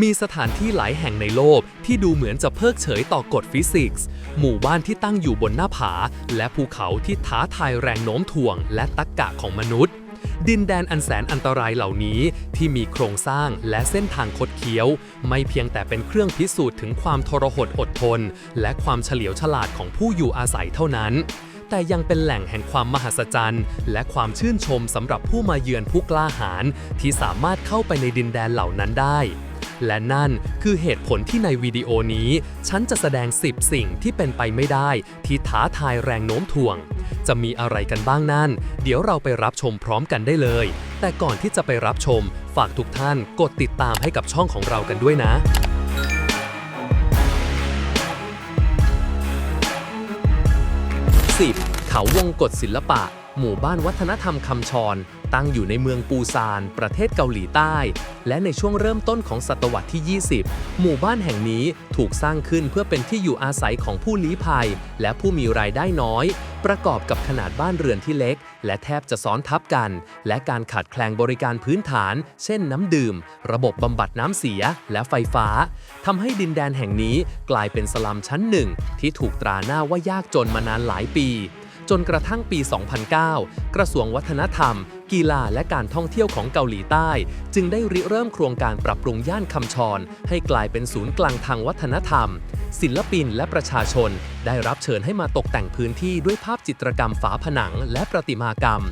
มีสถานที่หลายแห่งในโลกที่ดูเหมือนจะเพิกเฉยต่อกฎฟิสิกส์ หมู่บ้านที่ตั้งอยู่บนหน้าผา และภูเขาที่ท้าทายแรงโน้มถ่วง และตรรกะของมนุษย์ ดินแดนอันแสนอันตรายเหล่านี้ที่มีโครงสร้างและเส้นทางคดเคี้ยว ไม่เพียงแต่เป็นเครื่องพิสูจน์ถึงความทรหดอดทน และความเฉลียวฉลาดของผู้อยู่อาศัยเท่านั้นแต่ยังเป็นแหล่งแห่งความมหัศจรรย์ และความชื่นชมสำหรับผู้มาเยือนผู้กล้าหาญที่สามารถเข้าไปในดินแดนเหล่านั้นได้ และนั่นคือเหตุผลที่ในวิดีโอนี้ ฉันจะแสดง 10 สิ่งที่เป็นไปไม่ได้ ที่ท้าทายแรงโน้มถ่วง จะมีอะไรกันบ้างนั่น เดี๋ยวเราไปรับชมพร้อมกันได้เลย แต่ก่อนที่จะไปรับชม ฝากทุกท่านกดติดตามให้กับช่องของเรากันด้วยนะ 10. เขาวงกฏศิลปะ หมู่บ้านวัฒนธรรมคำชรตั้งอยู่ในเมืองปูซาน ประเทศเกาหลีใต้ และในช่วงเริ่มต้นของศตวรรษที่ 20 หมู่บ้านแห่งนี้ถูกสร้างขึ้นเพื่อเป็นที่อยู่อาศัยของผู้ลี้ภัย และผู้มีรายได้น้อย ประกอบกับขนาดบ้านเรือนที่เล็ก และแทบจะซ้อนทับกัน และการขาดแคลนบริการพื้นฐาน เช่นน้ำดื่ม ระบบบำบัดน้ำเสีย และไฟฟ้าทำให้ดินแดนแห่งนี้กลายเป็นสลัมชั้นหนึ่งที่ถูกตราหน้าว่ายากจนมานานหลายปี จนกระทั่งปี 2009 กระทรวงวัฒนธรรม กีฬาและการท่องเที่ยวของเกาหลีใต้ จึงได้ริเริ่มโครงการปรับปรุงย่านคำชอนให้กลายเป็นศูนย์กลางทางวัฒนธรรม ศิลปินและประชาชน ได้รับเชิญให้มาตกแต่งพื้นที่ด้วยภาพจิตรกรรมฝาผนังและประติมากรรม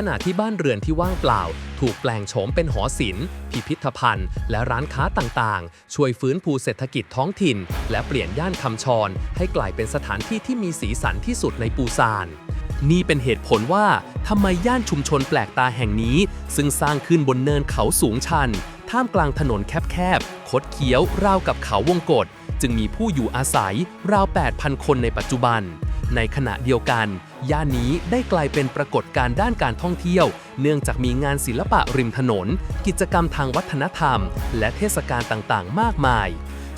ขณะที่บ้านเรือนที่ว่างเปล่า ถูกแปลงโฉมเป็นหอศิลป์ พิพิธภัณฑ์ และร้านค้าต่างๆ ช่วยฟื้นฟูเศรษฐกิจท้องถิ่น และเปลี่ยนย่านคำชรให้กลายเป็นสถานที่ที่มีสีสันที่สุดในปูซานนี่เป็นเหตุผลว่าทำไมย่านชุมชนแปลกตาแห่งนี้ ซึ่งสร้างขึ้นบนเนินเขาสูงชัน ท่ามกลางถนนแคบๆ คดเคี้ยวราวกับเขาวงกฏ จึงมีผู้อยู่อาศัยราว 8,000 คนในปัจจุบัน ในขณะเดียวกัน ย่านนี้ได้กลายเป็นปรากฏการณ์ด้านการท่องเที่ยว เนื่องจากมีงานศิลปะริมถนน กิจกรรมทางวัฒนธรรม และเทศกาลต่างๆ มากมาย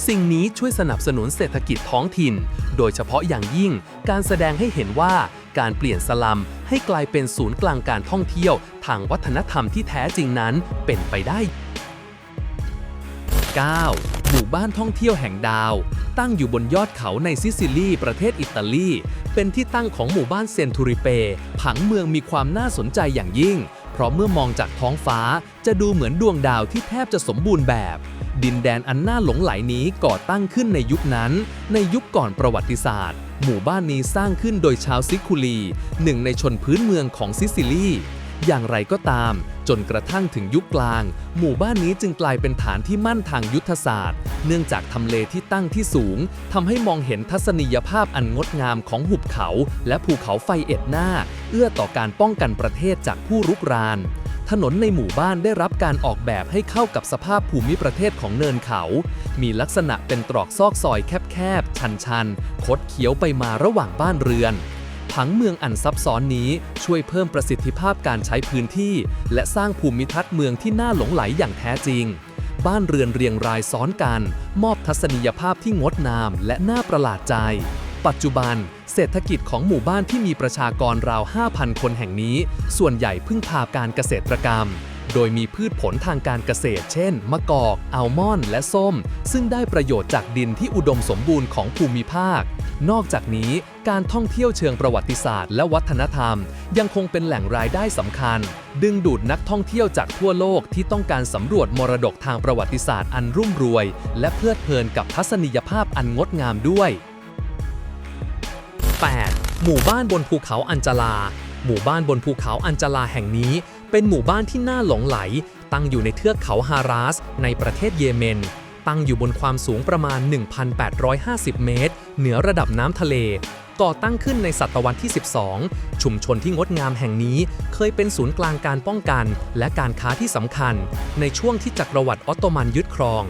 สิ่งนี้ช่วยสนับสนุนเศรษฐกิจท้องถิ่น โดยเฉพาะอย่างยิ่ง การแสดงให้เห็นว่าการเปลี่ยนสลัมให้กลายเป็นศูนย์กลางการท่องเที่ยว ทางวัฒนธรรมที่แท้จริงนั้นเป็นไปได้ 9. หมู่บ้านท่องเที่ยวแห่งดาว ตั้งอยู่บนยอดเขาในซิซิลี ประเทศอิตาลี เป็นที่ตั้งของหมู่บ้านเซนทูริเป ผังเมืองมีความน่าสนใจอย่างยิ่ง เพราะเมื่อมองจากท้องฟ้าจะดูเหมือนดวงดาวที่แทบจะสมบูรณ์แบบ ดินแดนอันน่าหลงไหลนี้ก่อตั้งขึ้นในยุคนั้น ในยุคก่อนประวัติศาสตร์ หมู่บ้านนี้สร้างขึ้นโดยชาวซิคูลี หนึ่งในชนพื้นเมืองของซิซิลี อย่างไรก็ตาม จนกระทั่งถึงยุคกลาง หมู่บ้านนี้จึงกลายเป็นฐานที่มั่นทางยุทธศาสตร์ เนื่องจากทำเลที่ตั้งที่สูงทำให้มองเห็นทัศนียภาพอันงดงามของหุบเขา และภูเขาไฟเอ็ดหน้า เอื้อต่อการป้องกันประเทศจากผู้รุกรานถนนในหมู่บ้านได้รับการออกแบบให้เข้ากับสภาพภูมิประเทศของเนินเขา มีลักษณะเป็นตรอกซอกซอยแคบๆ ชันๆ คดเคี้ยวไปมาระหว่างบ้านเรือน ผังเมืองอันซับซ้อนนี้ช่วยเพิ่มประสิทธิภาพการใช้พื้นที่ และสร้างภูมิทัศน์เมืองที่น่าหลงไหลอย่างแท้จริง บ้านเรือนเรียงรายซ้อนกัน มอบทัศนียภาพที่งดงามและน่าประหลาดใจ ปัจจุบัน เศรษฐกิจของหมู่บ้านที่มีประชากรราว 5,000 คนแห่งนี้ ส่วนใหญ่พึ่งพาการเกษตรกรรม โดยมีพืชผลทางการเกษตร เช่น มะกอก อัลมอนด์ และส้ม ซึ่งได้ประโยชน์จากดินที่อุดมสมบูรณ์ของภูมิภาค นอกจากนี้การท่องเที่ยวเชิงประวัติศาสตร์และวัฒนธรรม ยังคงเป็นแหล่งรายได้สำคัญ ดึงดูดนักท่องเที่ยวจากทั่วโลกที่ต้องการสำรวจมรดกทางประวัติศาสตร์อันรุ่มรวย และเพลิดเพลินกับทัศนียภาพอันงดงามด้วย 8. หมู่บ้านบนภูเขาอัญจลา หมู่บ้านบนภูเขาอัญจลาแห่งนี้ เป็นหมู่บ้านที่น่าหลงไหล ตั้งอยู่ในเทือกเขาฮาราสในประเทศเยเมน ตั้งอยู่บนความสูงประมาณ 1,850 เมตร เหนือระดับน้ำทะเล ก่อตั้งขึ้นในศตวรรษที่ 12 ชุมชนที่งดงามแห่งนี้เคยเป็นศูนย์กลางการป้องกัน และการค้าที่สำคัญ ในช่วงที่จักรวรรดิออตโตมันยึดครอง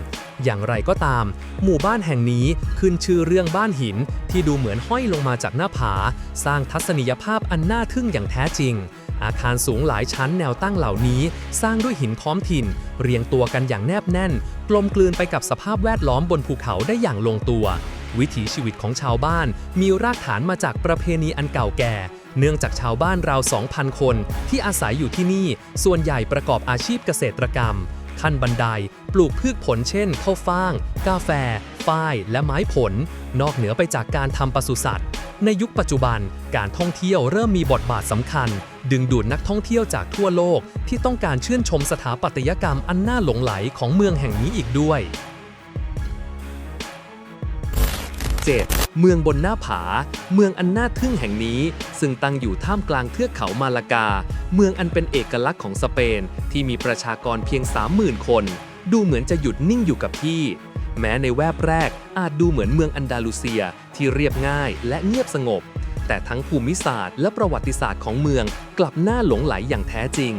อย่างไรก็ตาม หมู่บ้านแห่งนี้ขึ้นชื่อเรื่องบ้านหินที่ดูเหมือนห้อยลงมาจากหน้าผา สร้างทัศนียภาพอันน่าทึ่งอย่างแท้จริง อาคารสูงหลายชั้นแนวตั้งเหล่านี้ สร้างด้วยหินท้อมถิ่น เรียงตัวกันอย่างแนบแน่น กลมกลืนไปกับสภาพแวดล้อมบนภูเขาได้อย่างลงตัว วิถีชีวิตของชาวบ้านมีรากฐานมาจากประเพณีอันเก่าแก่ เนื่องจากชาวบ้านราว 2,000 คน ที่อาศัยอยู่ที่นี่ ส่วนใหญ่ประกอบอาชีพเกษตรกรรม ขั้นบันไดปลูกพืชผลเช่นข้าวฟ่าง กาแฟ ฝ้าย และไม้ผล นอกเหนือไปจากการทำปศุสัตว์ ในยุคปัจจุบันการท่องเที่ยวเริ่มมีบทบาทสำคัญ ดึงดูดนักท่องเที่ยวจากทั่วโลก ที่ต้องการชื่นชมสถาปัตยกรรมอันน่าหลงไหลของเมืองแห่งนี้อีกด้วย 7. เมืองบนหน้าผา เมืองอันน่าทึ่งแห่งนี้ ซึ่งตั้งอยู่ท่ามกลางเทือกเขามาลากา เมืองอันเป็นเอกลักษณ์ของสเปน ที่มีประชากรเพียง 30,000 คน ดูเหมือนจะหยุดนิ่งอยู่กับที่ แม้ในแวบแรกอาจดูเหมือนเมืองอันดาลูเซียที่เรียบง่ายและเงียบสงบ แต่ทั้งภูมิศาสตร์และประวัติศาสตร์ของเมืองกลับน่าหลงไหลอย่างแท้จริง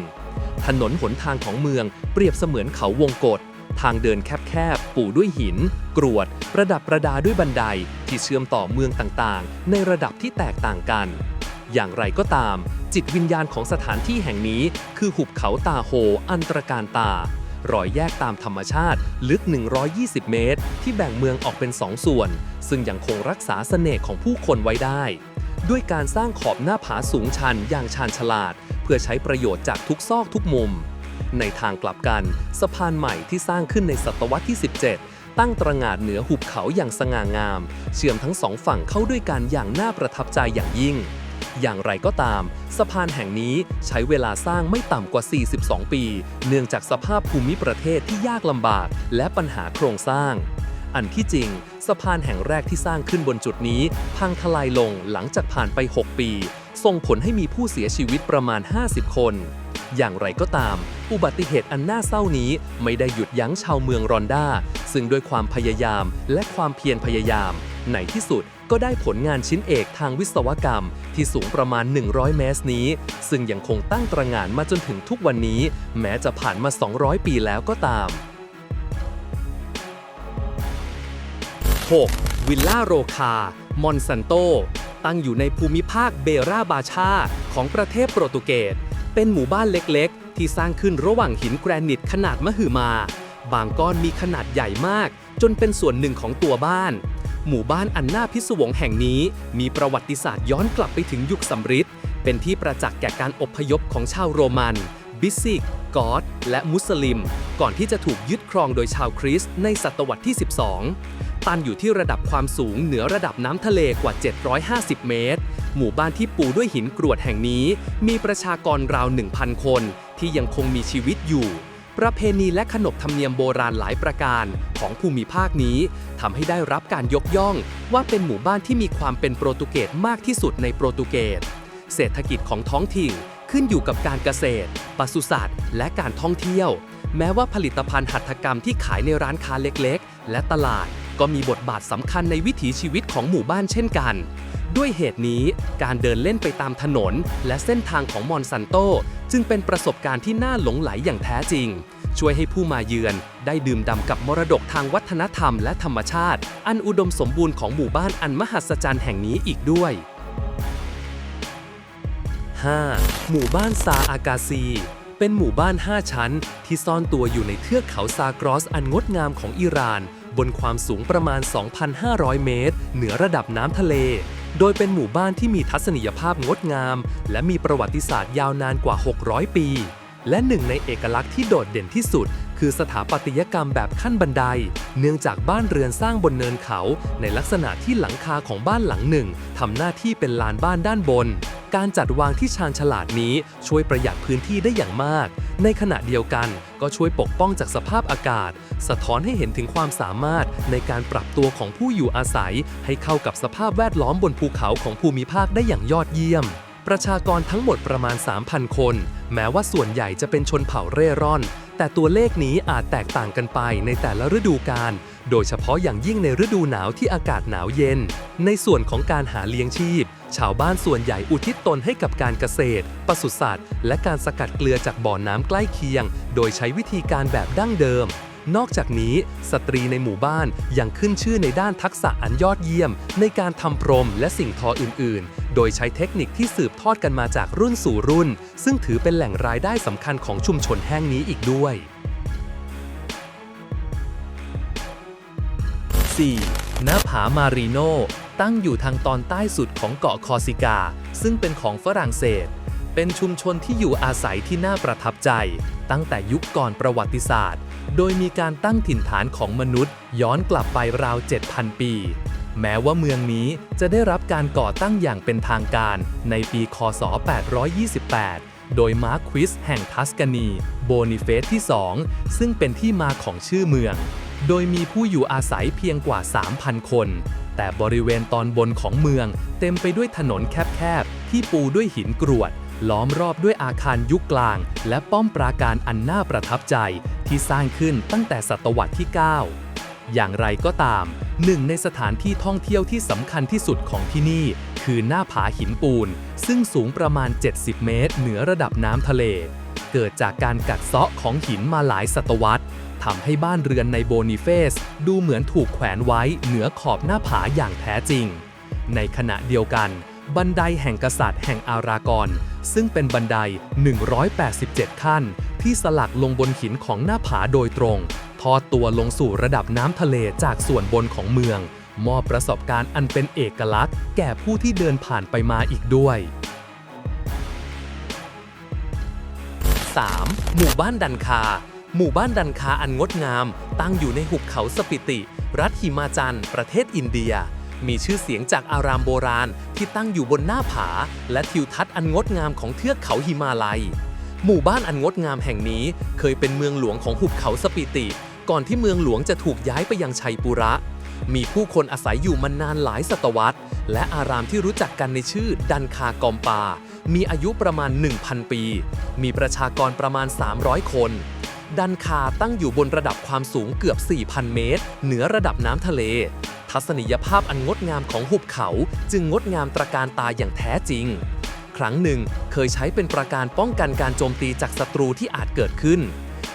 ถนนหนทางของเมืองเปรียบเสมือนเขาวงกฏ ทางเดินแคบๆ ปูด้วยหิน กรวด ประดับประดาด้วยบันไดที่เชื่อมต่อเมืองต่างๆ ในระดับที่แตกต่างกัน อย่างไรก็ตาม จิตวิญญาณของสถานที่แห่งนี้ คือหุบเขาตาโฮอันตรการตารอยแยกตามธรรมชาติลึก 120 เมตร ที่แบ่งเมืองออกเป็นสองส่วน ซึ่งยังคงรักษาเสน่ห์ของผู้คนไว้ได้ ด้วยการสร้างขอบหน้าผาสูงชันอย่างชาญฉลาด เพื่อใช้ประโยชน์จากทุกซอกทุกมุม ในทางกลับกัน สะพานใหม่ที่สร้างขึ้นในศตวรรษที่ 17 ตั้งตระหง่านเหนือหุบเขาอย่างสง่างาม เชื่อมทั้งสองฝั่งเข้าด้วยกันอย่างน่าประทับใจอย่างยิ่ง อย่างไรก็ตาม สะพานแห่งนี้ใช้เวลาสร้างไม่ต่ำกว่า 42 ปี เนื่องจากสภาพภูมิประเทศที่ยากลำบาก และปัญหาโครงสร้าง อันที่จริง สะพานแห่งแรกที่สร้างขึ้นบนจุดนี้ พังทลายลงหลังจากผ่านไป 6 ปี ส่งผลให้มีผู้เสียชีวิตประมาณ 50 คน อย่างไรก็ตาม อุบัติเหตุอันน่าเศร้านี้ไม่ได้หยุดยั้งชาวเมืองรอนดาซึ่งด้วยความพยายามและความเพียรพยายาม ในที่สุดก็ได้ผลงานชิ้นเอกทางวิศวกรรม ที่สูงประมาณ 100 เมตรนี้ ซึ่งยังคงตั้งตระหง่านมาจนถึงทุกวันนี้ แม้จะผ่านมา 200 ปีแล้วก็ตาม 6. วิลล่าโรคา มอนซันโต ตั้งอยู่ในภูมิภาคเบราบาชา ของประเทศโปรตุเกส เป็นหมู่บ้านเล็กๆ ที่สร้างขึ้นระหว่างหินแกรนิตขนาดมหึมา บางก้อนมีขนาดใหญ่มาก จนเป็นส่วนหนึ่งของตัวบ้าน หมู่บ้านอันน่าพิศวงแห่งนี้มีประวัติศาสตร์ย้อนกลับไปถึงยุคสำริดเป็นที่ประจักษ์แก่การอพยพของชาวโรมัน บิสซิกกอธและมุสลิม ก่อนที่จะถูกยึดครองโดยชาวคริสต์ในศตวรรษที่ 12 ตันอยู่ที่ระดับความสูงเหนือระดับน้ำทะเลกว่า 750 เมตร หมู่บ้านที่ปูด้วยหินกรวดแห่งนี้ มีประชากรราว 1,000 คน ที่ยังคงมีชีวิตอยู่ ประเพณีและขนบธรรมเนียมโบราณหลายประการของภูมิภาคนี้ทำให้ได้รับการยกย่อง ว่าเป็นหมู่บ้านที่มีความเป็นโปรตุเกสมากที่สุดในโปรตุเกสเศรษฐกิจของท้องถิ่นขึ้นอยู่กับการเกษตรปศุสัตว์ และการท่องเที่ยว แม้ว่าผลิตภัณฑ์หัตถกรรมที่ขายในร้านค้าเล็กๆ และตลาด ก็มีบทบาทสำคัญในวิถีชีวิตของหมู่บ้านเช่นกัน ด้วยเหตุนี้การเดินเล่นไปตามถนน และเส้นทางของมอนซันโต จึงเป็นประสบการณ์ที่น่าหลงไหลอย่างแท้จริง ช่วยให้ผู้มาเยือน ได้ดื่มด่ำกับมรดกทางวัฒนธรรมและธรรมชาติ อันอุดมสมบูรณ์ของหมู่บ้านอันมหัศจรรย์แห่งนี้อีกด้วย 5. หมู่บ้านซาอากาซีเป็นหมู่บ้าน 5 ชั้น ที่ซ่อนตัวอยู่ในเทือกเขาซากรอสอันงดงามของอิหร่าน บนความสูงประมาณ 2,500 เมตร เหนือระดับน้ำทะเล โดยเป็นหมู่บ้านที่มีทัศนียภาพงดงาม และมีประวัติศาสตร์ยาวนานกว่า 600 ปี และหนึ่งในเอกลักษณ์ที่โดดเด่นที่สุด คือสถาปัตยกรรมแบบขั้นบันได เนื่องจากบ้านเรือนสร้างบนเนินเขา ในลักษณะที่หลังคาของบ้านหลังหนึ่งทำหน้าที่เป็นลานบ้านด้านบน การจัดวางที่ชาญฉลาดนี้ช่วยประหยัดพื้นที่ได้อย่างมาก ในขณะเดียวกันก็ช่วยปกป้องจากสภาพอากาศ สะท้อนให้เห็นถึงความสามารถในการปรับตัวของผู้อยู่อาศัย ให้เข้ากับสภาพแวดล้อมบนภูเขาของภูมิภาคได้อย่างยอดเยี่ยมประชากรทั้งหมดประมาณ 3,000 คน แม้ว่าส่วนใหญ่จะเป็นชนเผ่าเร่ร่อน แต่ตัวเลขนี้อาจแตกต่างกันไปในแต่ละฤดูกาล โดยเฉพาะอย่างยิ่งในฤดูหนาวที่อากาศหนาวเย็น ในส่วนของการหาเลี้ยงชีพ ชาวบ้านส่วนใหญ่อุทิศตนให้กับการเกษตรปศุสัตว์ และการสกัดเกลือจากบ่อน้ำใกล้เคียง โดยใช้วิธีการแบบดั้งเดิม นอกจากนี้ สตรีในหมู่บ้านยังขึ้นชื่อในด้านทักษะอันยอดเยี่ยม ในการทำพรมและสิ่งทออื่น ๆ โดยใช้เทคนิคที่สืบทอดกันมาจากรุ่นสู่รุ่น ซึ่งถือเป็นแหล่งรายได้สำคัญของชุมชนแห่งนี้อีกด้วย 4. หน้าผามารีโน ตั้งอยู่ทางตอนใต้สุดของเกาะคอร์ซิกา ซึ่งเป็นของฝรั่งเศส เป็นชุมชนที่อยู่อาศัยที่น่าประทับใจ ตั้งแต่ยุคก่อนประวัติศาสตร์ โดยมีการตั้งถิ่นฐานของมนุษย์ ย้อนกลับไปราว 7,000 ปี แม้ว่าเมืองนี้จะได้รับการก่อตั้งอย่างเป็นทางการในปี คศ 828 โดยมาร์ควิสแห่งทัสกานี โบนิเฟสที่ 2 ซึ่งเป็นที่มาของชื่อเมือง โดยมีผู้อยู่อาศัยเพียงกว่า 3,000 คน แต่บริเวณตอนบนของเมือง เต็มไปด้วยถนนแคบๆ ที่ปูด้วยหินกรวดล้อมรอบด้วยอาคารยุคกลาง และป้อมปราการอันน่าประทับใจ ที่สร้างขึ้นตั้งแต่ศตวรรษที่ 9 อย่างไรก็ตาม หนึ่งในสถานที่ท่องเที่ยวที่สำคัญที่สุดของที่นี่ คือหน้าผาหินปูน ซึ่งสูงประมาณ 70 เมตร เหนือระดับน้ำทะเล เกิดจากการกัดเซาะของหินมาหลายศตวรรษทำให้บ้านเรือนในโบนิเฟส ดูเหมือนถูกแขวนไว้เหนือขอบหน้าผาอย่างแท้จริง ในขณะเดียวกัน บันไดแห่งกษัตริย์แห่งอารากอน ซึ่งเป็นบันได 187 ขั้น ที่สลักลงบนหินของหน้าผาโดยตรง ทอดตัวลงสู่ระดับน้ำทะเลจากส่วนบนของเมือง มอบประสบการณ์อันเป็นเอกลักษณ์ แก่ผู้ที่เดินผ่านไปมาอีกด้วย 3. หมู่บ้านดันคา หมู่บ้านดันคาอันงดงาม ตั้งอยู่ในหุบเขาสปิติ รัฐหิมาจันประเทศอินเดีย มีชื่อเสียงจากอารามโบราณที่ตั้งอยู่บนหน้าผา และทิวทัศน์อันงดงามของเทือกเขาหิมาลัย หมู่บ้านอันงดงามแห่งนี้เคยเป็นเมืองหลวงของหุบเขาสปิติ ก่อนที่เมืองหลวงจะถูกย้ายไปยังชัยปุระ มีผู้คนอาศัยอยู่มานานหลายศตวรรษ และอารามที่รู้จักกันในชื่อดันคากอมปา มีอายุประมาณ 1,000 ปี มีประชากรประมาณ 300 คน ดันคาตั้งอยู่บนระดับความสูงเกือบ 4,000 เมตร เหนือระดับน้ำทะเล ทัศนียภาพอันงดงามของหุบเขาจึงงดงามตระการตาอย่างแท้จริง ครั้งหนึ่งเคยใช้เป็นประการป้องกันการโจมตีจากศัตรูที่อาจเกิดขึ้น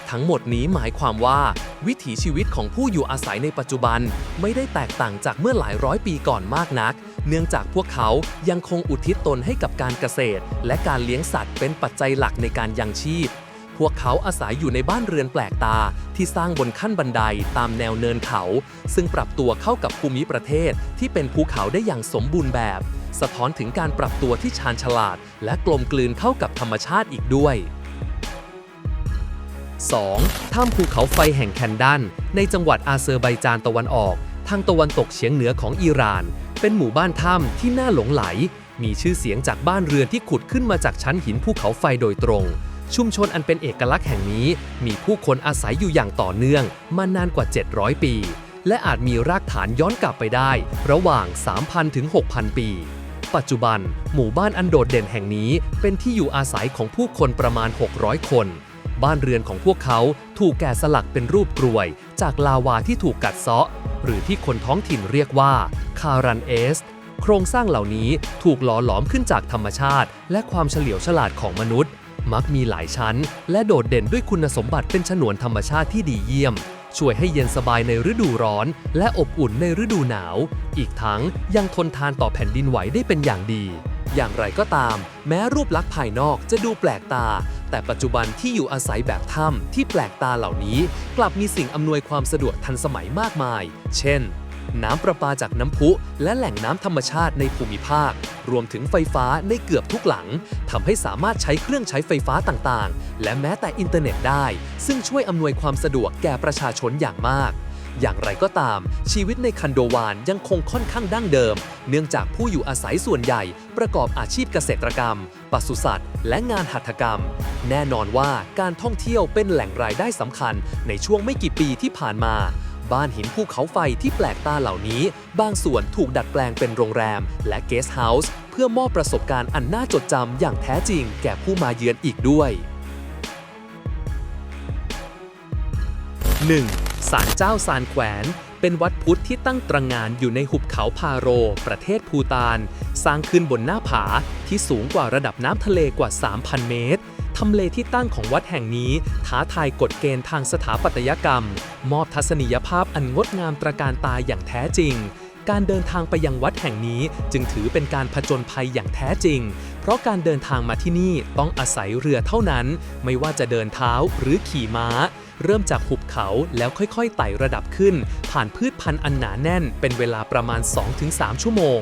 ทั้งหมดนี้หมายความว่า วิถีชีวิตของผู้อยู่อาศัยในปัจจุบัน ไม่ได้แตกต่างจากเมื่อหลายร้อยปีก่อนมากนัก เนื่องจากพวกเขายังคงอุทิศตนให้กับการเกษตร และการเลี้ยงสัตว์เป็นปัจจัยหลักในการยังชีพ พวกเขาอาศัยอยู่ในบ้านเรือนแปลกตาที่สร้างบนขั้นบันไดตามแนวเนินเขา ซึ่งปรับตัวเข้ากับภูมิประเทศที่เป็นภูเขาได้อย่างสมบูรณ์แบบ สะท้อนถึงการปรับตัวที่ชาญฉลาด และกลมกลืนเข้ากับธรรมชาติอีกด้วย 2. ถ้ำภูเขาไฟแห่งแคนดัน ในจังหวัดอาเซอร์ไบจานตะวันออก ทางตะวันตกเฉียงเหนือของอิหร่าน เป็นหมู่บ้านถ้ำที่น่าหลงไหล มีชื่อเสียงจากบ้านเรือนที่ขุดขึ้นมาจากชั้นหินภูเขาไฟโดยตรง ชุมชนอันเป็นเอกลักษณ์แห่งนี้ มีผู้คนอาศัยอยู่อย่างต่อเนื่อง มานานกว่า 700 ปี และอาจมีรากฐานย้อนกลับไปได้ ระหว่าง 3,000 ถึง 6,000 ปี ปัจจุบัน หมู่บ้านอันโดดเด่นแห่งนี้ เป็นที่อยู่อาศัยของผู้คนประมาณ 600 คน บ้านเรือนของพวกเขาถูกแกะสลักเป็นรูปกรวย จากลาวาที่ถูกกัดเซาะ หรือที่คนท้องถิ่นเรียกว่าคารันเอส โครงสร้างเหล่านี้ถูกหล่อหลอมขึ้นจากธรรมชาติ และความเฉลียวฉลาดของมนุษย์ มักมีหลายชั้น และโดดเด่นด้วยคุณสมบัติเป็นฉนวนธรรมชาติที่ดีเยี่ยม ช่วยให้เย็นสบายในฤดูร้อน และอบอุ่นในฤดูหนาว อีกทั้งยังทนทานต่อแผ่นดินไหวได้เป็นอย่างดี อย่างไรก็ตาม แม้รูปลักษณ์ภายนอกจะดูแปลกตา แต่ปัจจุบันที่อยู่อาศัยแบบถ้ำที่แปลกตาเหล่านี้ กลับมีสิ่งอำนวยความสะดวกทันสมัยมากมาย เช่น น้ำประปาจากน้ำพุ และแหล่งน้ำธรรมชาติในภูมิภาค รวมถึงไฟฟ้าในเกือบทุกหลังทำให้สามารถใช้เครื่องใช้ไฟฟ้าต่างๆ และแม้แต่อินเทอร์เน็ตได้ ซึ่งช่วยอำนวยความสะดวกแก่ประชาชนอย่างมาก อย่างไรก็ตาม ชีวิตในคันโดวานยังคงค่อนข้างดั้งเดิม เนื่องจากผู้อยู่อาศัยส่วนใหญ่ ประกอบอาชีพเกษตรกรรม ปศุสัตว์ และงานหัตถกรรม แน่นอนว่าการท่องเที่ยวเป็นแหล่งรายได้สำคัญในช่วงไม่กี่ปีที่ผ่านมา บ้านหินภูเขาไฟที่แปลกตาเหล่านี้ บางส่วนถูกดัดแปลงเป็นโรงแรม และเกสต์เฮาส์เพื่อมอบประสบการณ์อันน่าจดจำอย่างแท้จริงแก่ผู้มาเยือนอีกด้วย 1. ศาลเจ้าซานแขวน เป็นวัดพุทธที่ตั้งตระหงานอยู่ในหุบเขาพาโร ประเทศภูตาน สร้างขึ้นบนหน้าผาที่สูงกว่าระดับน้ำทะเลกว่า 3,000 เมตร ทำเลที่ตั้งของวัดแห่งนี้ ท้าทายกฎเกณฑ์ทางสถาปัตยกรรม มอบทัศนียภาพอันงดงามตระการตาอย่างแท้จริง การเดินทางไปยังวัดแห่งนี้จึงถือเป็นการผจญภัยอย่างแท้จริง เพราะการเดินทางมาที่นี่ต้องอาศัยเรือเท่านั้น ไม่ว่าจะเดินเท้าหรือขี่ม้า เริ่มจากหุบเขาแล้วค่อยๆไต่ระดับขึ้น ผ่านพืชพันธุ์อันหนาแน่น เป็นเวลาประมาณ 2-3 ชั่วโมง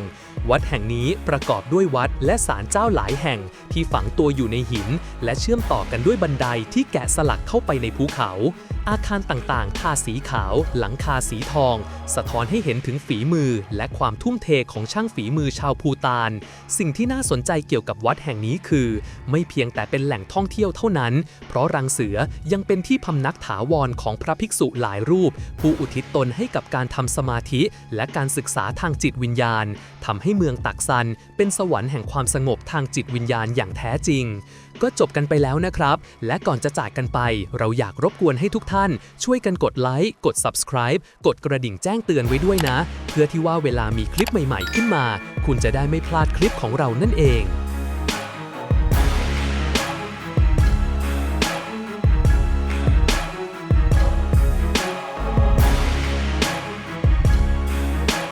วัดแห่งนี้ประกอบด้วยวัดและศาลเจ้าหลายแห่งที่ฝังตัวอยู่ในหิน และเชื่อมต่อกันด้วยบันไดที่แกะสลักเข้าไปในภูเขา อาคารต่างๆ ทาสีขาว หลังคาสีทอง สะท้อนให้เห็นถึงฝีมือ และความทุ่มเทของช่างฝีมือชาวภูตาน สิ่งที่น่าสนใจเกี่ยวกับวัดแห่งนี้คือ ไม่เพียงแต่เป็นแหล่งท่องเที่ยวเท่านั้น เพราะรังเสือยังเป็นที่พำนักถาวรของพระภิกษุหลายรูป ผู้อุทิศตนให้กับการทำสมาธิ และการศึกษาทางจิตวิญญาณทำให้เมืองตักซัน เป็นสวรรค์แห่งความสงบทางจิตวิญญาณอย่างแท้จริงก็จบกันไปแล้วนะครับ และก่อนจะจากกันไป เราอยากรบกวนให้ทุกท่าน ช่วยกันกดไลค์ กด subscribe กดกระดิ่งแจ้งเตือนไว้ด้วยนะ เพื่อที่ว่าเวลามีคลิปใหม่ ๆ ขึ้นมา คุณจะได้ไม่พลาดคลิปของเรานั่นเอง